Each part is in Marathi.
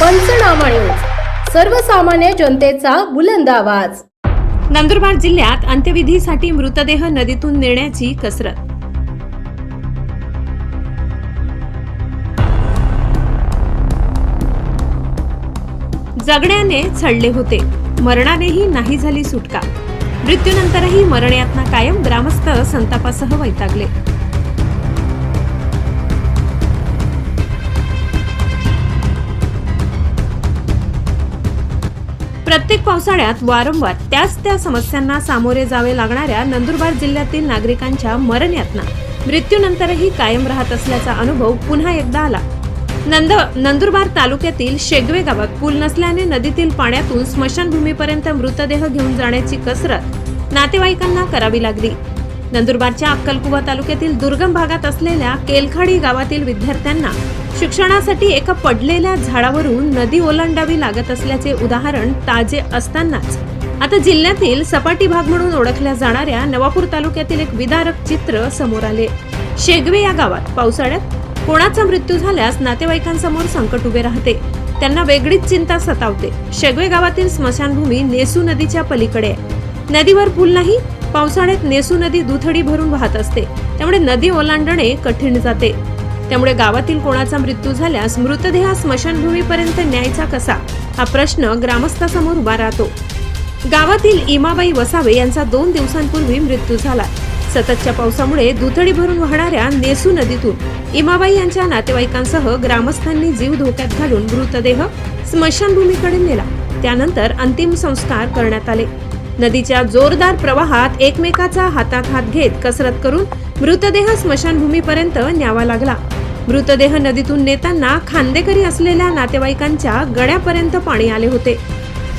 पंचनामा न्यूज. सर्वसामान्य जनतेचा बुलंद आवाज. नंदुरबार जिल्ह्यात अंत्यविधीसाठी मृतदेह नदीतून नेण्याची कसरत. जगण्याने चढले होते. मरणानेही नाही झाली सुटका. मृत्यूनंतरही मरण यातना कायम ग्रामस्थ संतापासह वैतागले. प्रत्येक पावसाळ्यात वारंवार त्याच त्या समस्यांना सामोरे जावे लागणाऱ्या नंदुरबार जिल्ह्यातील नागरिकांच्या मरण यातना मृत्यूनंतरही कायम राहत असल्याचा अनुभव पुन्हा एकदा आला. नंद नंदुरबार तालुक्यातील शेगवे गावात पूल नसल्याने नदीतील पाण्यातून स्मशानभूमीपर्यंत मृतदेह घेऊन जाण्याची कसरत नातेवाईकांना करावी लागली. नंदुरबारच्या अक्कलकुवा तालुक्यातील दुर्गम भागात असलेल्या केलखाडी गावातील विद्यार्थ्यांना शिक्षणासाठी एका पडलेल्या झाडावरून नदी ओलांडावी लागत असल्याचे उदाहरण ताजे असतानाच. आता जिल्ह्यातील सपाटी भाग म्हणून ओळखल्या जाणाऱ्या नवापूर तालुक्यातील एक विदारक चित्र समोर आले. शेगवे या गावात पावसाळ्यात कोणाचा मृत्यू झाल्यास नातेवाईकांसमोर संकट उभे राहते. त्यांना वेगळीच चिंता सतावते. शेगवे गावातील स्मशानभूमी नेसू नदीच्या पलीकडे नदीवर पूल नाही पावसाळ्यात नेसू नदी दुथडी भरून वाहत असते. त्यामुळे नदी ओलांडणे कठीण जाते. त्यामुळे गावातील कोणाचा मृत्यू झाल्यास मृतदेह स्मशानभूमीपर्यंत न्यायचा कसा? हा प्रश्न ग्रामस्थासमोर उभा राहतो. गावातील इमाबाई वसावे यांचा दोन दिवसांपूर्वी मृत्यू झाला. सततच्या पावसामुळे दुथडी भरून वाहणाऱ्या नेसू नदीतून इमाबाई यांच्या नातेवाईकांसह ग्रामस्थांनी जीव धोक्यात घालून मृतदेह स्मशानभूमीकडे नेला. त्यानंतर अंतिम संस्कार करण्यात आले. नदीच्या जोरदार प्रवाहात एकमेकाचा हातात हात घेत कसरत करून मृतदेह स्मशानभूमीपर्यंत न्यावा लागला. मृतदेह नदीतून नेताना खांदेकरी असलेल्या नातेवाईकांच्या गळ्यापर्यंत पाणी आले होते.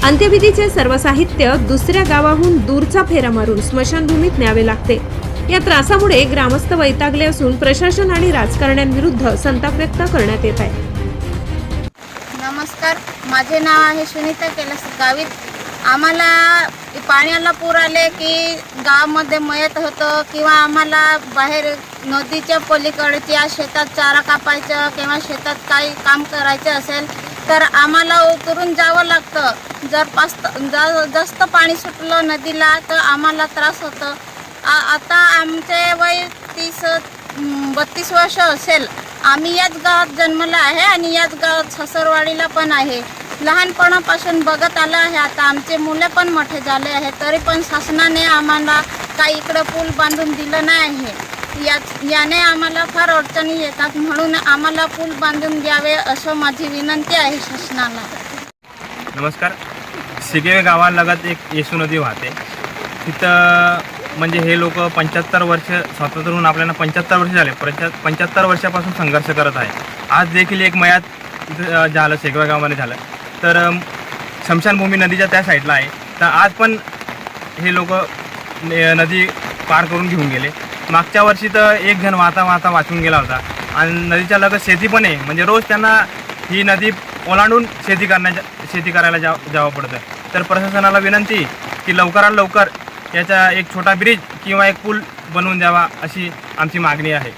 अंत्यविधीचे सर्व साहित्य दुसऱ्या गावाहून दूरचा फेरा मारून स्मशानभूमीत न्यावे लागते. या त्रासामुळे ग्रामस्थ वैतागले असून प्रशासन आणि राजकारण्यांविरुद्ध संताप व्यक्त करण्यात येत आहे. नमस्कार. माझे नाव आहे सुनीता कैलास गावित. आम्हाला पाण्याला पूर आले की गावामध्ये मयत होतं किंवा आम्हाला बाहेर नदीच्या पलीकडच्या शेतात चारा कापायचं किंवा शेतात काही काम करायचं असेल तर आम्हाला उतरून जावं लागतं. जर पास्त जा जास्त पाणी सुटलं नदीला तर आम्हाला त्रास होतं. आ- आता आमचे वय तीस बत्तीस वर्ष असेल. आम्ही याच गावात जन्मला आहे आणि याच गावात सासरवाडीला पण आहे. लहानपणापासून बघत आलं आहे. आता आमचे मुले पण मोठे झाले आहे. तरी पण शासनाने आम्हाला काही इकडं पूल बांधून दिलं नाही. आहे या याने आम्हाला फार अडचणी येतात. म्हणून आम्हाला पूल बांधून द्यावे असं माझी विनंती आहे शासनाला. नमस्कार. सिगे गावालगत एक येसू नदी वाहते. तिथं म्हणजे हे लोक पंच्याहत्तर वर्ष स्वातंत्र्य होऊन आपल्याला पंच्याहत्तर वर्ष झाले. पंच्या पंच्याहत्तर वर्षापासून संघर्ष करत आहे. आज देखील एक मयात झालं शेगवा गावामध्ये झालं. तर शमशानभूमी नदीच्या त्या साईडला आहे. तर आज पण हे लोक नदी पार करून घेऊन गेले. मागच्या वर्षी तर एक जण वाहता वाहता वाचून गेला होता. आणि नदीच्या लगत शेती पण आहे. म्हणजे रोज त्यांना ही नदी ओलांडून शेती करण्याच्या शेती करायला जा जावं पडतं. तर प्रशासनाला विनंती की लवकरात लवकर याचा एक छोटा ब्रिज किंवा एक पूल बनवून द्यावा अशी आमची मागणी आहे.